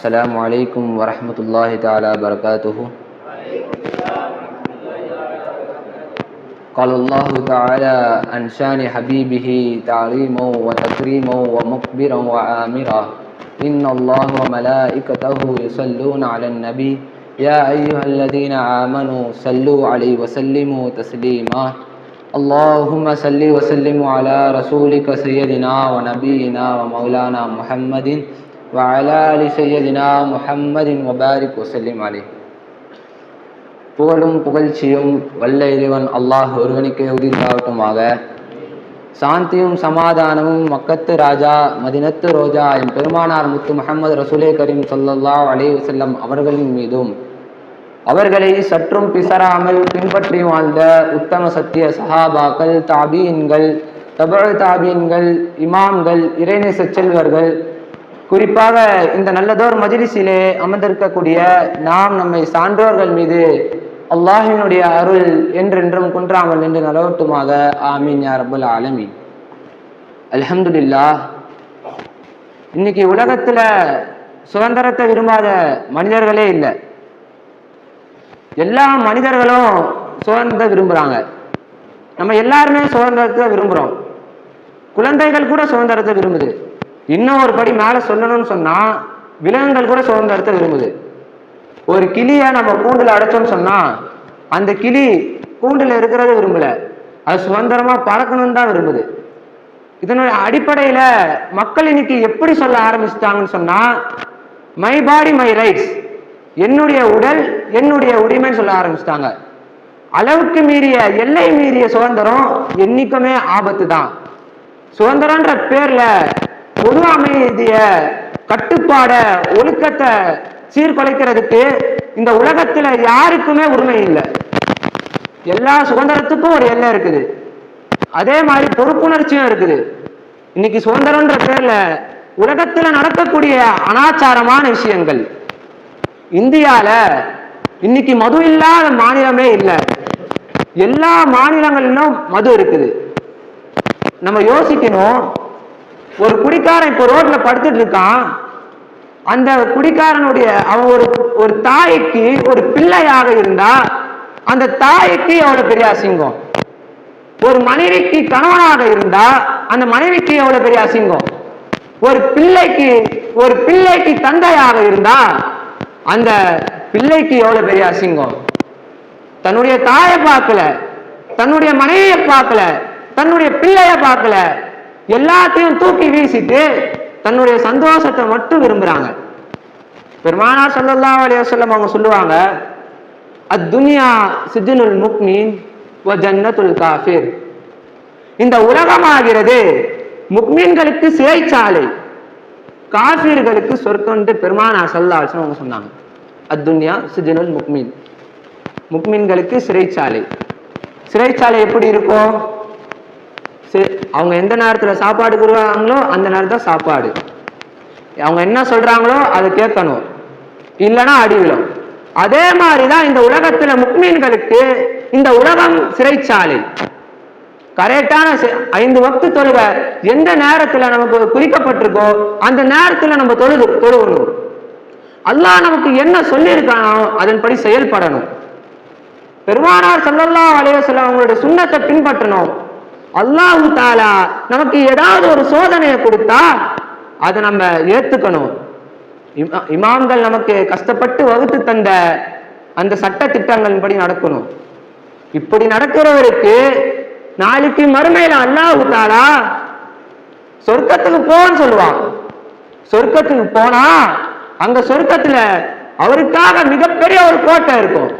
السلام عليكم ورحمة الله تعالى وبركاته. قال الله تعالى عن شان حبيبه تعظيما وتكريما ومكبرا وآمرا. إن الله وملائكته يصلون على النبي. يا أيها الذين آمنوا صلوا عليه وسلموا تسليما. اللهم صل وسلم على رسولك سيدنا ونبينا ومولانا محمد. وعلى آل سيدنا محمد وبارك وسلم عليه புகழும் புகழ்ச்சியும் வல்ல இறைவன் அல்லாஹ் ஒருவனுக்கே உரித்தாகட்டுமாக சாந்தியும் சமாதானமும் மக்கத்து ராஜா மதினத்து ரோஜா என் பெருமானார் முத்து முகமது ரசூலே கரீம் ஸல்லல்லாஹு அலைஹி வஸல்லம் அவர்களின் மீதும் அவர்களை சற்றும் பிசராமல் பின்பற்றி வாழ்ந்த உத்தம சத்திய சஹாபாக்கள் தாபீன்கள் தபழ் தாபீன்கள் இமாம்கள் இறைநேச செல்வர்கள் குறிப்பாக இந்த நல்லதோர் மஜிலிசிலே அமர்ந்திருக்கக்கூடிய நாம் நம்மை சான்றோர்கள் மீது அல்லாஹினுடைய அருள் என்றென்றும் குன்றாமல் என்று நலவட்டுமாக. ஆமீன் யா ரப்பல் ஆலமீன். அலமதுல்லா இன்னைக்கு உலகத்துல சுதந்திரத்தை விரும்பாத மனிதர்களே இல்லை. எல்லா மனிதர்களும் சுதந்திரத்தை விரும்புகிறாங்க நம்ம எல்லாருமே சுதந்திரத்தை விரும்புகிறோம் குழந்தைகள் கூட சுதந்திரத்தை விரும்புது. இன்னும் ஒரு படி மேலே சொல்லணும்னு சொன்னால் விலங்குகள் கூட சுதந்திரத்தை விரும்புது. ஒரு கிளியை நம்ம கூண்டில் அடைச்சோம்னு சொன்னால் அந்த கிளி கூண்டில் இருக்கிறத விரும்பல. அது சுதந்திரமாக பறக்கணும்னு தான் விரும்புது. இதனுடைய அடிப்படையில் மக்கள் இன்னைக்கு எப்படி சொல்ல ஆரம்பிச்சிட்டாங்கன்னு சொன்னால் மை பாடி மை ரைட்ஸ் என்னுடைய உடல் என்னுடைய உரிமைன்னு சொல்ல ஆரம்பிச்சிட்டாங்க. அளவுக்கு மீறிய எல்லை மீறிய சுதந்திரம் என்றைக்குமே ஆபத்து தான் சுதந்திரன்ற பேரில் பொது அமைதிய கட்டுப்பாட ஒழுக்கத்தை சீர்குலைக்கிறதுக்கு இந்த உலகத்துல யாருக்குமே உரிமை இல்லை. எல்லா சுதந்திரத்துக்கும் ஒரு எல்லை இருக்குது. அதே மாதிரி பொறுப்புணர்ச்சியும் இருக்குது. இன்னைக்கு சுதந்திரன்ற பேர்ல உலகத்துல நடக்கக்கூடிய அனாச்சாரமான விஷயங்கள். இந்தியால இன்னைக்கு மது இல்லாத மாநிலமே இல்லை. எல்லா மாநிலங்களிலும் மது இருக்குது. நம்ம யோசிக்கணும் ஒரு குடிக்காரன் இப்போ ரோட்ல படுத்துட்டு இருக்கான். அந்த குடிக்காரனுடைய அவன் ஒரு ஒரு தாய்க்கு ஒரு பிள்ளையாக இருந்தா அந்த தாய்க்கு எவ்வளவு பெரிய அசிங்கம்? ஒரு மனைவிக்கு கணவனாக இருந்தா அந்த மனைவிக்கு எவ்வளவு பெரிய அசிங்கம்? ஒரு பிள்ளைக்கு ஒரு பிள்ளைக்கு தந்தையாக இருந்தா அந்த பிள்ளைக்கு எவ்வளவு பெரிய அசிங்கம்? தன்னுடைய தாயை பார்க்கல தன்னுடைய மனைவியை பார்க்கல தன்னுடைய பிள்ளைய பார்க்கல எல்லாத்தையும் தூக்கி வீசிட்டு தன்னுடைய சந்தோஷத்தை மட்டும் விரும்புறாங்க. பெருமானா ஸல்லல்லாஹு அலைஹி வஸல்லம் அவங்க சொல்லுவாங்க அத்துனியா சிஜினுல் முக்மின் வ ஜன்னத்துல் காஃபிர். இந்த உலகமாகிறது முக்மீன்களுக்கு சிறைச்சாலை காஃபீர்களுக்கு சொர்க்கம்ட்டு பெருமானா ஸல்லல்லாஹு அவங்க சொன்னாங்க. அத்துன்யா சிஜினுல் முக்மின். முக்மீன்களுக்கு சிறைச்சாலை. சிறைச்சாலை எப்படி இருக்கும்? சரி, அவங்க எந்த நேரத்தில் சாப்பாடு கொடுக்குறாங்களோ அந்த நேரத்துல சாப்பாடு. அவங்க என்ன சொல்கிறாங்களோ அதை கேட்கணும். இல்லைன்னா அடிவிடும் அதே அதே மாதிரிதான் இந்த உலகத்தில் முக்மீன்களுக்கு இந்த உலகம் சிறைச்சாலை. கரெக்டான ஐந்து வக்து தொழுக எந்த நேரத்தில் நமக்கு குறிக்கப்பட்டிருக்கோ அந்த நேரத்தில் நம்ம தொழுது தொழுகணும். அல்லாஹ் நமக்கு என்ன சொல்லியிருக்கானோ அதன்படி செயல்படணும். பெருமானார் சல்லல்லா அலையோ சொல்ல அவங்களுடைய சுண்ணத்தை பின்பற்றணும். அல்லாஹு தாலா நமக்கு ஏதாவது ஒரு சோதனையை கொடுத்தா அதை நம்ம ஏத்துக்கணும். இமா- இமாம்கள் நமக்கு கஷ்டப்பட்டு வகுத்து தந்த அந்த சட்ட திட்டங்களின்படி நடக்கணும். இப்படி நடக்கிறவருக்கு நாளைக்கு மறுமையில அல்லாஹு தாலா சொர்க்கத்துக்கு போன்னு சொல்லுவான். சொர்க்கத்துக்கு போனா அந்த சொர்க்கத்துல அவருக்காக மிகப்பெரிய ஒரு கோட்டை இருக்கும்.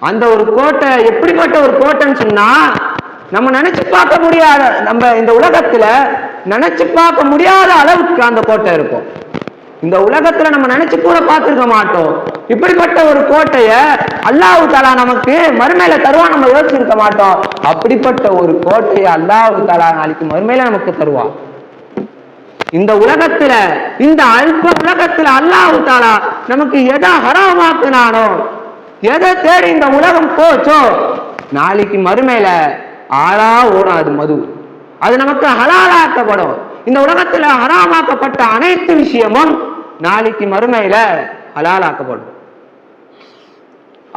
அந்த ஒரு கோட்டை எப்படிப்பட்ட ஒரு கோட்டைன்னு சொன்னா நம்ம நினைச்சு பார்க்க முடியாத நம்ம இந்த உலகத்துல நினைச்சு பார்க்க முடியாத அளவுக்கு அந்த கோட்டை இருக்கும். இந்த உலகத்துல நம்ம நினைச்சு கூட பார்த்துருக்க மாட்டோம். இப்படிப்பட்ட ஒரு கோட்டைய அல்லாஹ் தலா நமக்கு மறுமையில தருவான் நம்ம யோசிச்சிருக்க மாட்டோம். அப்படிப்பட்ட ஒரு கோட்டையை அல்லாஹ் தலா நாளைக்கு மறுமையில நமக்கு தருவான் இந்த உலகத்துல இந்த அல்ப உலகத்துல அல்லாஹ் தாலா நமக்கு எதை ஹராமாக்குனானோ எதை தேடி இந்த உலகம் போச்சோ நாளைக்கு மறுமையில ஆளா ஓடும் அது மது. அது நமக்கு ஹலாலாக்கப்படும். இந்த உலகத்துல ஹராமாக்கப்பட்ட அனைத்து விஷயமும் நாளைக்கு மறுமையில ஹலாலாக்கப்படும்.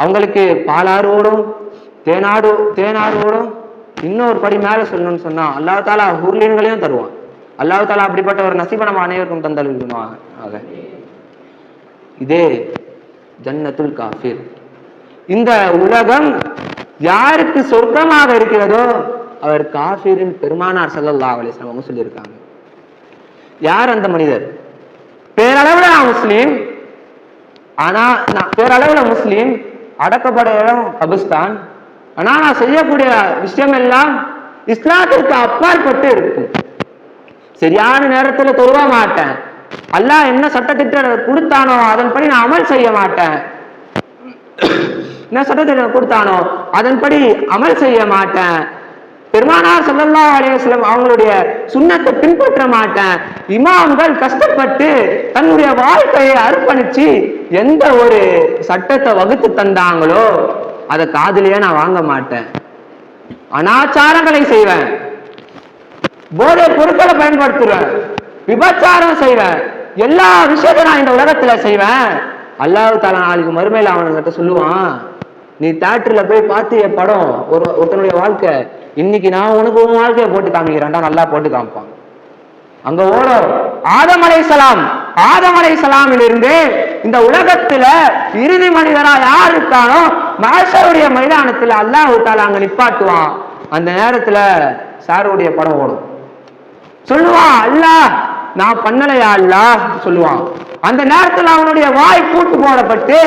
அவங்களுக்கு பாலாறு ஓடும் தேனாடு தேனாறு ஓடும். இன்னொரு படி மேல சொல்லணும்னு சொன்னா அல்லாஹ் தாலா உருளின்களையும் தருவான். அல்லாஹ் தாலா அப்படிப்பட்ட ஒரு நசீபை நம்ம அனைவருக்கும் தந்தருவான் ஆக இதே ஜன்னத்துல் காஃபிர். இந்த உலகம் யாருக்கு சொர்க்கமாக இருக்கிறதோ அவர் காஃபீரின் பெருமானார் ஸல்லல்லாஹு அலைஹி வஸல்லம் அவங்க சொல்லியிருக்காங்க. யார் அந்த மனிதர்? பேரளவுல நான் முஸ்லீம். ஆனா நான் பேரளவுல முஸ்லீம். அடக்கப்பட இடம் கபிஸ்தான் ஆனா நான் செய்யக்கூடிய விஷயம் எல்லாம் இஸ்லாத்திற்கு அப்பாற்பட்டு இருக்கும். சரியான நேரத்துல தொழுவ மாட்டேன். அல்லாஹ் என்ன சட்டத்திட்ட கொடுத்தானோ அதன்படி நான் அமல் செய்ய மாட்டேன். என்ன சட்டத்திட்ட கொடுத்தானோ அதன்படி அமல் செய்ய மாட்டேன். பெருமானார் சொல்லல்லா அலையம் அவங்களுடைய சுண்ணத்தை பின்பற்ற மாட்டேன். இமாம்கள் கஷ்டப்பட்டு தன்னுடைய வாழ்க்கையை அர்ப்பணிச்சு எந்த ஒரு சட்டத்தை வகுத்து தந்தாங்களோ அதை காதலியே நான் வாங்க மாட்டேன். அனாச்சாரங்களை செய்வேன். போதை பொருட்களை பயன்படுத்துவேன். விபச்சாரம் செய்வேன். எல்லா விஷயத்தையும் நான் இந்த உலகத்துல செய்வேன். அல்லாஹ் தாலா நாளைக்கு மறுமையில அவனுங்கிட்ட சொல்லுவான் நீ தேட்டர்ல போய் பார்த்து என் படம் ஒரு ஒருத்தனுடைய வாழ்க்கை. இன்னைக்கு நான் உனக்கு உன் வாழ்க்கையை போட்டு காமிக்கிறேன்டா நல்லா போட்டு காமிப்பான். அங்க ஓடும் ஆதமலை சலாம் ஆதமலை சலாமிலிருந்து இந்த உலகத்துல இறுதி மனிதரா யார் இருக்கானோ மாஷருடைய மைதானத்துல அல்லாஹ் விட்டால அங்க நிப்பாட்டுவான். அந்த நேரத்துல சாருடைய படம் ஓடும். சொல்லுவான் அல்லாஹ் நான் பண்ணலையா அல்லாஹ்? சொல்லுவான். அந்த நேரத்துல அவனுடைய வாய் பூட்டு போடப்பட்டு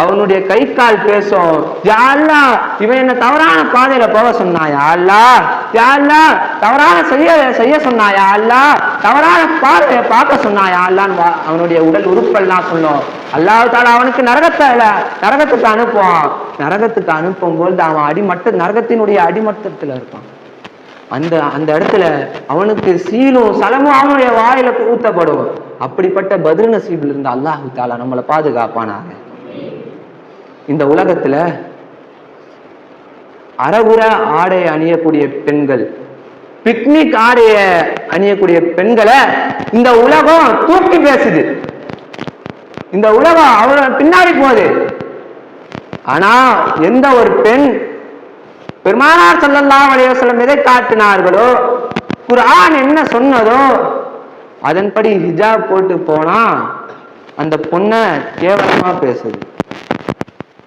அவனுடைய கை கால் பேசும் யாழ்லா இவன் என்ன தவறான பாதையில போக சொன்னாயா அல்லாஹ் யாழ்லா தவறான செய்ய செய்ய சொன்னாயா அல்லாஹ் தவறான பாதையை பார்க்க சொன்னாயா அல்லான்னு அவனுடைய உடல் உறுப்பெல்லாம் சொல்லும். அல்லாவிட்டால அவனுக்கு நரகத்தை இல்ல, நரகத்துக்கு அனுப்புவான். நரகத்துக்கு அனுப்பும் பொழுது அவன் அடிமட்ட நரகத்தினுடைய அடிமட்டத்துல இருப்பான். அந்த அந்த இடத்துல அவனுக்கு சீலும் சலமும் அவனுடைய வாயில ஊத்தப்படும். அப்படிப்பட்ட பதில் நசீபில் இருந்த அல்லாஹு தாலா நம்மளை பாதுகாப்பானாங்க இந்த உலகத்துல அறகுற ஆடை அணியக்கூடிய பெண்கள் பிக்னிக் ஆடைய அணியக்கூடிய பெண்களை இந்த உலகம் தூக்கி பேசுது. இந்த உலகம் அவள பின்னாடி போகுது. ஆனா எந்த ஒரு பெண் பெருமானார் சொல்லலாம் வலையோசலம் எதை காட்டினார்களோ குரான் என்ன சொன்னதோ அதன்படி ஹிஜாப் போட்டு போனா அந்த பொண்ணை கேவலமா பேசுது.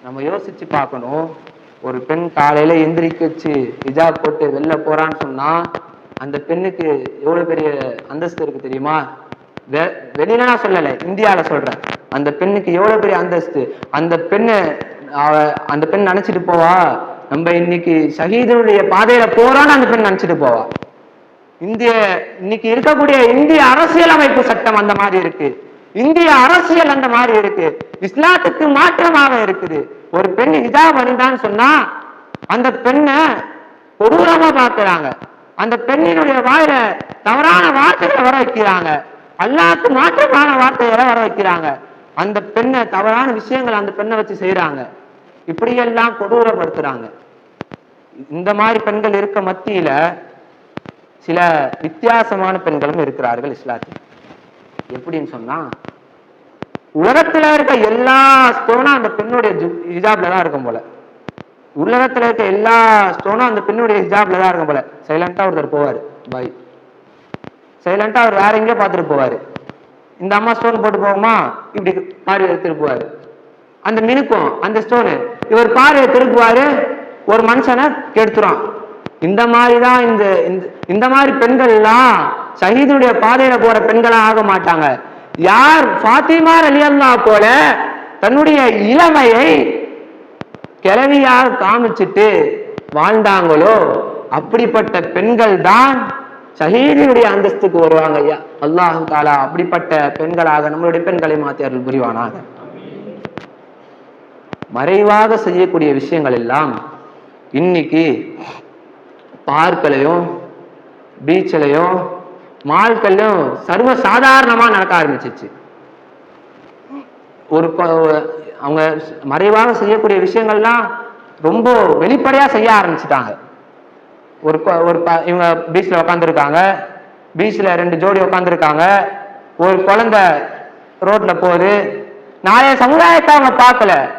நம்ம யோசிச்சு பார்க்கணும். ஒரு பெண் காலையில எந்திரிக்கச்சு விஜா போட்டு வெளில போறான்னு சொன்னா அந்த பெண்ணுக்கு எவ்வளவு பெரிய அந்தஸ்து இருக்கு தெரியுமா? வெ- வெளியில நான் சொல்லல இந்தியால சொல்றேன். அந்த பெண்ணுக்கு எவ்வளவு பெரிய அந்தஸ்து? அந்த பெண்ணு அவ அந்த பெண் நினைச்சிட்டு போவா நம்ம இன்னைக்கு ஷஹீதுடைய பாதையில போறோம்னு அந்த பெண் நினைச்சிட்டு போவா. இந்திய இன்னைக்கு இருக்கக்கூடிய இந்திய அரசியலமைப்பு சட்டம் அந்த மாதிரி இருக்கு. இந்திய அரசியல் அந்த மாதிரி இருக்கு. இஸ்லாத்துக்கு மாற்றமாக இருக்குது. ஒரு பெண் இதா வந்தான்னு சொன்னா அந்த பெண்ணை கொடூரமா பார்க்கறாங்க. அந்த பெண்ணினுடைய வாயில தவறான வார்த்தைகளை வர வைக்கிறாங்க. அல்லாத்து மாற்றமான வார்த்தைகளை வர வைக்கிறாங்க. அந்த பெண்ணை தவறான விஷயங்களை அந்த பெண்ணை வச்சு செய்யறாங்க இப்படியெல்லாம் கொடூரப்படுத்துறாங்க. இந்த மாதிரி பெண்கள் இருக்க மத்தியில சில வித்தியாசமான பெண்களும் இருக்கிறார்கள் இஸ்லாத்தில். எப்படின்னு சொன்னா உலகத்துல இருக்க எல்லா ஸ்டோனும் அந்த பெண்ணுடைய ஹிஜாப்ல தான் இருக்கும் போல. உலகத்துல இருக்க எல்லா ஸ்டோனும் அந்த பெண்ணுடைய ஹிஜாப்ல தான் இருக்கும் போல. சைலண்டா ஒருத்தர் போவாரு. பாய் சைலண்டா அவர் வேற எங்கேயோ பார்த்துட்டு போவாரு. இந்த அம்மா ஸ்டோன் போட்டு போகுமா இப்படி பார்வை எடுத்துட்டு போவாரு. அந்த மினுக்கும் அந்த ஸ்டோனு இவர் பார்வையை திருப்புவாரு ஒரு மனுஷனை கெடுத்துரும். இந்த மாதிரி தான் இந்த இந்த- இந்த மாதிரி பெண்கள் எல்லாம் ஷஹீதுடைய பாதையில போற பெண்களா ஆக மாட்டாங்க. யார் ஃபாத்திமா ரலியல்லா போல தன்னுடைய இளமையை கிளவியாக காமிச்சிட்டு வாழ்ந்தாங்களோ அப்படிப்பட்ட பெண்கள் தான் ஷஹீதினுடைய அந்தஸ்துக்கு வருவாங்க ஐயா. அல்லாஹு தாலா அப்படிப்பட்ட பெண்களாக நம்மளுடைய பெண்களை மாத்தியார்கள் புரிவானாக. மறைவாக செய்யக்கூடிய விஷயங்கள் எல்லாம் இன்னைக்கு பார்க்கலையும் பீச்சிலையும் வாழ்க்கையிலும் சர்வ சாதாரணமா நடக்க ஆரம்பிச்சிச்சு. ஒரு அவங்க மறைவாக செய்யக்கூடிய விஷயங்கள்லாம் ரொம்ப வெளிப்படையா செய்ய ஆரம்பிச்சிட்டாங்க. ஒரு ஒரு ப- இவங்க பீச்ல உட்காந்துருக்காங்க பீச்ல ரெண்டு ஜோடி உட்காந்துருக்காங்க ஒரு குழந்தை ரோட்ல போகுது. நாளைய சமுதாயத்தை அவங்க பார்க்கல.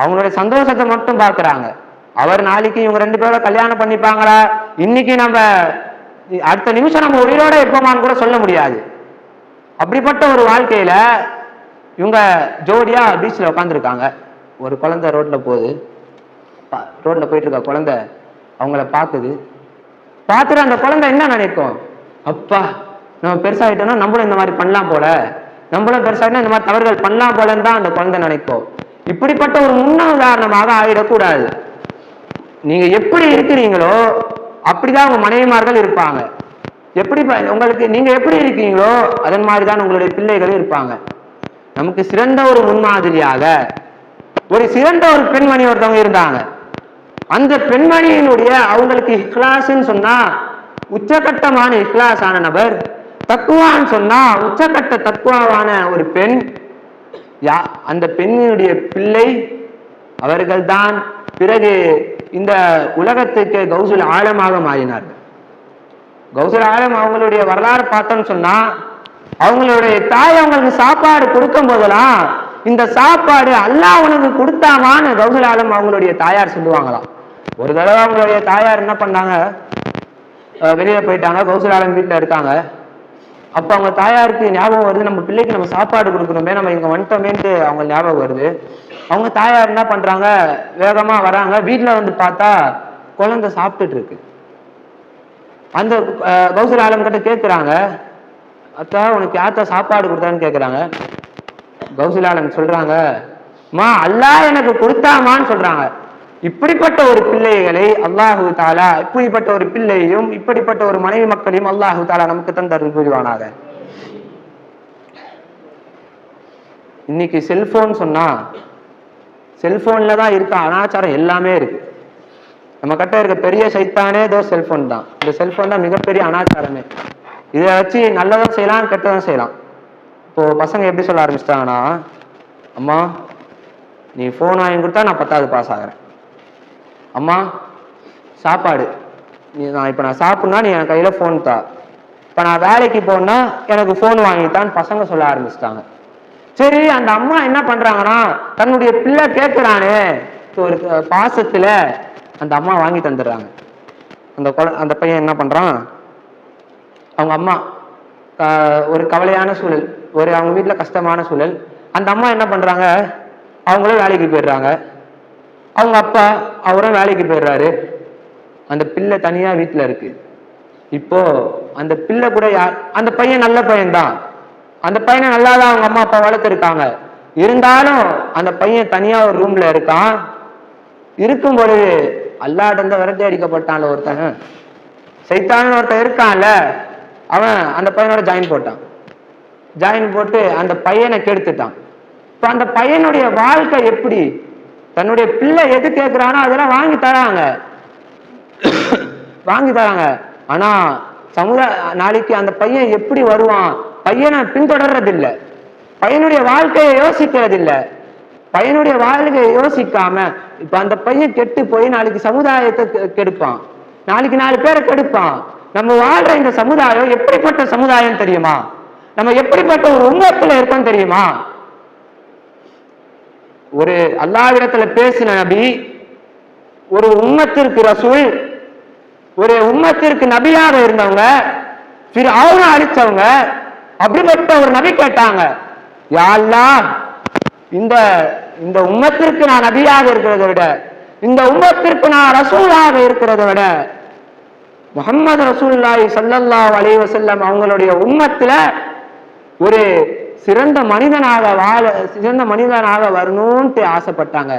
அவங்களுடைய சந்தோஷத்தை மட்டும் பார்க்கறாங்க. அவர் நாளைக்கு இவங்க ரெண்டு பேரும் கல்யாணம் பண்ணிப்பாங்களா? இன்னைக்கு நம்ம அடுத்த நிமிஷம் நம்ம உயிரோட இருப்போமான்னு கூட சொல்ல முடியாது. அப்படிப்பட்ட ஒரு வாழ்க்கையில இவங்க ஜோடியா பீச்ல உட்காந்துருக்காங்க ஒரு குழந்தை ரோட்ல போகுது. ரோட்ல போயிட்டு இருக்க குழந்தை அவங்கள பார்க்குது. பார்த்துட்டு அந்த குழந்தை என்ன நினைக்கும்? அப்பா நம்ம பெருசாகிட்டோம்னா நம்மளும் இந்த மாதிரி பண்ணலாம் போல. நம்மளும் பெருசாகிட்டா இந்த மாதிரி தவறுகள் பண்ணலாம் போலன்னு தான் அந்த குழந்தை நினைக்கும். இப்படிப்பட்ட ஒரு முன்ன உதாரணமாக ஆயிடக்கூடாது. நீங்க எப்படி இருக்கிறீங்களோ அப்படிதான் உங்க மனைவிமார்கள் இருப்பாங்க. எப்படி ப- உங்களுக்கு நீங்க எப்படி இருக்கீங்களோ அதன் மாதிரி தான் உங்களுடைய பிள்ளைகளும் இருப்பாங்க. நமக்கு சிறந்த ஒரு முன்மாதிரியாக ஒரு சிறந்த ஒரு பெண்மணி ஒருத்தவங்க இருந்தாங்க. அந்த பெண்மணியினுடைய அவங்களுக்கு இஹ்லாஸ்ன்னு சொன்னா உச்சகட்டமான இஹ்லாஸ் ஆன நபர் தக்குவான்னு சொன்னா உச்சகட்ட தக்குவாவான ஒரு பெண் யா அந்த பெண்ணினுடைய பிள்ளை அவர்கள்தான் பிறகு இந்த உலகத்துக்கு கௌசுல் ஆழமாக மாறினார்கள். கௌசல் ஆலம் அவங்களுடைய வரலாறு பார்த்தோம்னு சொன்னா அவங்களுடைய தாய் அவங்களுக்கு சாப்பாடு கொடுக்கும் போதெல்லாம் இந்த சாப்பாடு அல்லாஹ் உனக்கு கொடுத்தாமான்னு கௌசல் ஆலம் அவங்களுடைய தாயார் சொல்லுவாங்களாம். ஒரு தடவை அவங்களுடைய தாயார் என்ன பண்ணாங்க? அஹ் போயிட்டாங்க கௌசல் ஆலம் வீட்டுல இருக்காங்க. அப்ப அவங்க தாயாருக்கு ஞாபகம் வருது நம்ம பிள்ளைக்கு நம்ம சாப்பாடு கொடுக்கணுமே நம்ம இங்க வந்துட்டோமேன்ட்டு அவங்க ஞாபகம் வருது. அவங்க தாயார் என்ன பண்றாங்க? வேகமா வராங்க. வீட்டுல வந்து பார்த்தா குழந்தை சாப்பிட்டுட்டு இருக்கு. அந்த கௌசல் ஆலம் கிட்ட கேட்குறாங்க அத்தா உனக்கு யாத்தா சாப்பாடு கொடுத்தான்னு கேட்குறாங்க கௌசல் ஆலம் சொல்றாங்க மா அல்லாஹ் எனக்கு கொடுத்தாமான்னு சொல்றாங்க. இப்படிப்பட்ட ஒரு பிள்ளைகளை அல்லாஹு தாலா இப்படிப்பட்ட ஒரு பிள்ளையும் இப்படிப்பட்ட ஒரு மனைவி மக்களையும் அல்லாஹு தாலா நமக்கு தந்தருள் புரிவானாக. இன்னைக்கு செல்போன் சொன்னா செல்போன்ல தான் இருக்க? அனாச்சாரம் எல்லாமே இருக்கு. நம்ம கிட்ட இருக்க பெரிய சைத்தானே ஏதோ செல்போன் தான். இந்த செல்போன் தான் மிகப்பெரிய அனாச்சாரமே. இதை வச்சு நல்லதும் செய்யலாம் கெட்டதும் செய்யலாம். இப்போ பசங்க எப்படி சொல்ல ஆரம்பிச்சிட்டாங்கன்னா அம்மா நீ ஃபோன் வாங்கி கொடுத்தா நான் பத்தாவது பாஸ் ஆகிறேன். அம்மா சாப்பாடு. நீ நான் இப்போ நான் சாப்பிட்னா நீ என் கையில் ஃபோன் தா. இப்போ நான் வேலைக்கு போனா எனக்கு ஃபோன் வாங்கித்தான்னு பசங்க சொல்ல ஆரம்பிச்சிட்டாங்க. சரி அந்த அம்மா என்ன பண்றாங்கன்னா தன்னுடைய பிள்ளை கேட்குறானே ஒரு பாசத்துல அந்த அம்மா வாங்கி தந்துடுறாங்க. அந்த குழ அந்த பையன் என்ன பண்றான்? அவங்க அம்மா ஒரு கவலையான சூழல் ஒரு அவங்க வீட்டில் கஷ்டமான சூழல். அந்த அம்மா என்ன பண்றாங்க? அவங்களும் வேலைக்கு போயிடுறாங்க. அவங்க அப்பா அவரும் வேலைக்கு போயிடுறாரு. அந்த பிள்ளை தனியா வீட்டில் இருக்கு. இப்போ அந்த பிள்ளை கூட யார் அந்த பையன் நல்ல பையன்தான். அந்த பையனை நல்லா தான் அவங்க அம்மா அப்பா வளர்த்துருக்காங்க. இருந்தாலும் அந்த பையன் தனியா ஒரு ரூம்ல இருக்கான். இருக்கும் பொழுது அல்லாட்ட விரட்டி அடிக்கப்பட்டான்ல ஒருத்தன். சைத்தான்னு ஒருத்தன் இருக்கான்ல அவன் அந்த பையனோட ஜாயின் போட்டான். ஜாயின் போட்டு அந்த பையனை கெடுத்துட்டான். இப்ப அந்த பையனுடைய வாழ்க்கை எப்படி? தன்னுடைய பிள்ளை எது கேட்கிறானோ அதெல்லாம் வாங்கி தராங்க. வாங்கி தராங்க. ஆனா சமுதாய நாளைக்கு அந்த பையன் எப்படி வருவான்? பையனை பின்தொடர்றதில்ல. பையனுடைய வாழ்க்கையை யோசிக்கிறதில்ல. பையனுடைய வாழ்க்கையை யோசிக்காம இப்ப அந்த பையன் கெட்டு போய் நாளைக்கு சமுதாயத்தை கெடுப்பான். நாளைக்கு நாலு பேரை கெடுப்பான். நம்ம வாழ்ற இந்த சமுதாயம் எப்படிப்பட்ட சமுதாயம் தெரியுமா? நம்ம எப்படிப்பட்ட ஒரு உண்மத்துல இருக்கோம் தெரியுமா? ஒரு அல்லாவிடத்துல பேசின நபி ஒரு உம்மத்திற்கு ரசூல் ஒரு உம்மத்திற்கு நபியாக இருந்தவங்க திரு அவனை அழிச்சவங்க அப்படிப்பட்ட ஒரு நபி கேட்டாங்க. யா இந்த இந்த உம்மத்திற்கு நான் நபியாக இருக்கிறதை விட இந்த உம்மத்திற்கு நான் ரசூலாக இருக்கிறதை விட முகமது ரசூல்லாய் சல்லல்லா அலைஹி செல்லம் அவங்களுடைய உம்மத்துல ஒரு சிறந்த மனிதனாக வாழ சிறந்த மனிதனாக வரணும்ட்டு ஆசைப்பட்டாங்க.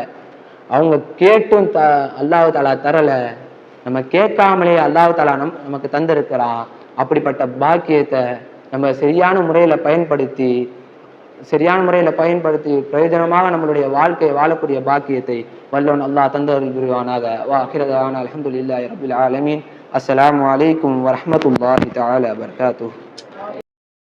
அவங்க கேட்டும் த அல்லாஹு தாலா தரல. நம்ம கேட்காமலே அல்லாஹு தாலா நம் நமக்கு தந்திருக்கிறா. அப்படிப்பட்ட பாக்கியத்தை நம்ம சரியான முறையில பயன்படுத்தி சரியான முறையில பயன்படுத்தி பிரயோஜனமாக நம்மளுடைய வாழ்க்கையை வாழக்கூடிய பாக்கியத்தை வல்லோன் அல்லாஹ் தந்தவர்கள் புரிவானாக. வா அகிரதான அல்ஹம்துலில்லாஹி ரபில் ஆலமீன். அஸ்லாம் அலைக்கும் வரமத்துல்லாஹி தாலா வர்காத்து